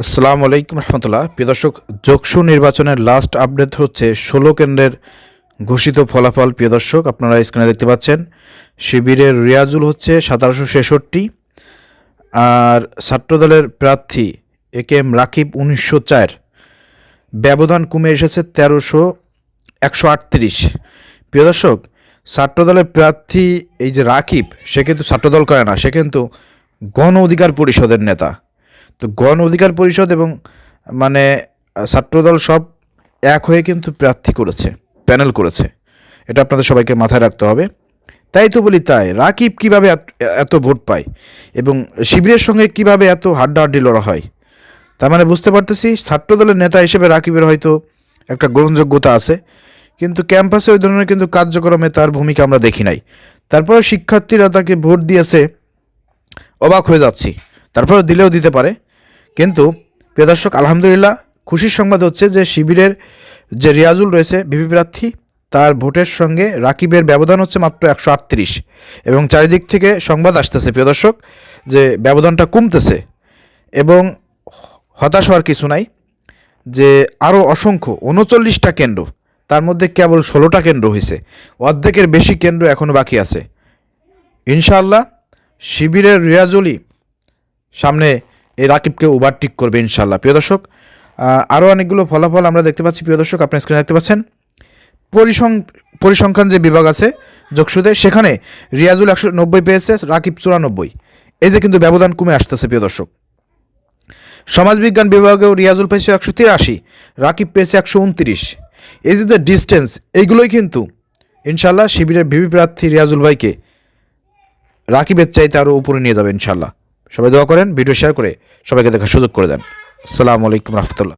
আসসালামু আলাইকুম রহমতুল্লাহ। প্রিয় দর্শক যোগসু নির্বাচনের লাস্ট আপডেট হচ্ছে ষোলো কেন্দ্রের ঘোষিত ফলাফল। প্রিয় দর্শক, আপনারা স্ক্রিনে দেখতে পাচ্ছেন, শিবিরের রিয়াজুল হচ্ছে সতেরোশো ছেষট্টি আর ছাত্রদলের প্রার্থী এ কে এম রাকিব উনিশশো চার। ব্যবধান কমে এসেছে তেরোশো একশো আটত্রিশ। প্রিয় দর্শক, ছাত্রদলের প্রার্থী এই যে রাকিব, সে কিন্তু ছাত্রদল করে না, সে কিন্তু গণ অধিকার পরিষদের নেতা। তো গণ অধিকার পরিষদ এবং মানে ছাত্রদল সব এক হয়ে কিন্তু প্রার্থী করেছে, প্যানেল করেছে। এটা আপনাদের সবাইকে মাথায় রাখতে হবে। তাই তো বলি তাই, রাকিব কীভাবে এত- এত ভোট পায় এবং শিবিরের সঙ্গে কীভাবে এত হাড্ডাহাড্ডি লড়া হয়? তার মানে বুঝতে পারতেছি, ছাত্রদলের নেতা হিসেবে রাকিবের হয়তো একটা গ্রহণযোগ্যতা আছে, কিন্তু ক্যাম্পাসে ওই ধরনের কিন্তু কার্যক্রমে তার ভূমিকা আমরা দেখি নাই। তারপরে শিক্ষার্থীরা তাকে ভোট দিয়েছে, অবাক হয়ে যাচ্ছি। তারপরে দিলেও দিতে পারে। কিন্তু প্রিয় দর্শক, আলহামদুলিল্লাহ খুশির সংবাদ হচ্ছে যে শিবিরের যে রিয়াজুল রয়েছে বিপি প্রার্থী, তার ভোটের সঙ্গে রাকিবের ব্যবধান হচ্ছে মাত্র একশো আটত্রিশ। এবং চারিদিক থেকে সংবাদ আসতেছে প্রিয় দর্শক যে ব্যবধানটা কমতেছে এবং হতাশ হওয়ার কিছু নাই, যে আরও অসংখ্য উনচল্লিশটা কেন্দ্র, তার মধ্যে কেবল ষোলোটা কেন্দ্র হয়েছে। অর্ধেকের বেশি কেন্দ্র এখনও বাকি আছে। ইনশাআল্লাহ শিবিরের রিয়াজুলি সামনে এই রাকিবকে ওভারটেক করবে ইনশাল্লাহ প্রিয় দর্শক আরও অনেকগুলো ফলাফল আমরা দেখতে পাচ্ছি। প্রিয় দর্শক আপনি স্ক্রিনে দেখতে পাচ্ছেন? পরিসং, পরিসংখ্যান যে বিভাগ আছে যোগসুদে সেখানে রিয়াজুল একশো নব্বই পেয়েছে, রাকিব চুরানব্বই। এই যে কিন্তু ব্যবধান কমে আসতেছে, প্রিয় দর্শক। সমাজবিজ্ঞান বিভাগেও রিয়াজুল পেয়েছে একশো তিরাশি, রাকিব পেয়েছে একশো উনত্রিশ। এই যে যে ডিস্টেন্স এইগুলোই কিন্তু ইনশাল্লাহ শিবিরের ভিভি প্রার্থী রিয়াজুল ভাইকে রাকিবের চাইতে আরও উপরে নিয়ে যাবে ইনশাল্লাহ সবাই দোয়া করেন ভিডিও শেয়ার করে সবাইকে দেখার সুযোগ করে দেন। আসসালামু আলাইকুম রহমতুল্লাহ।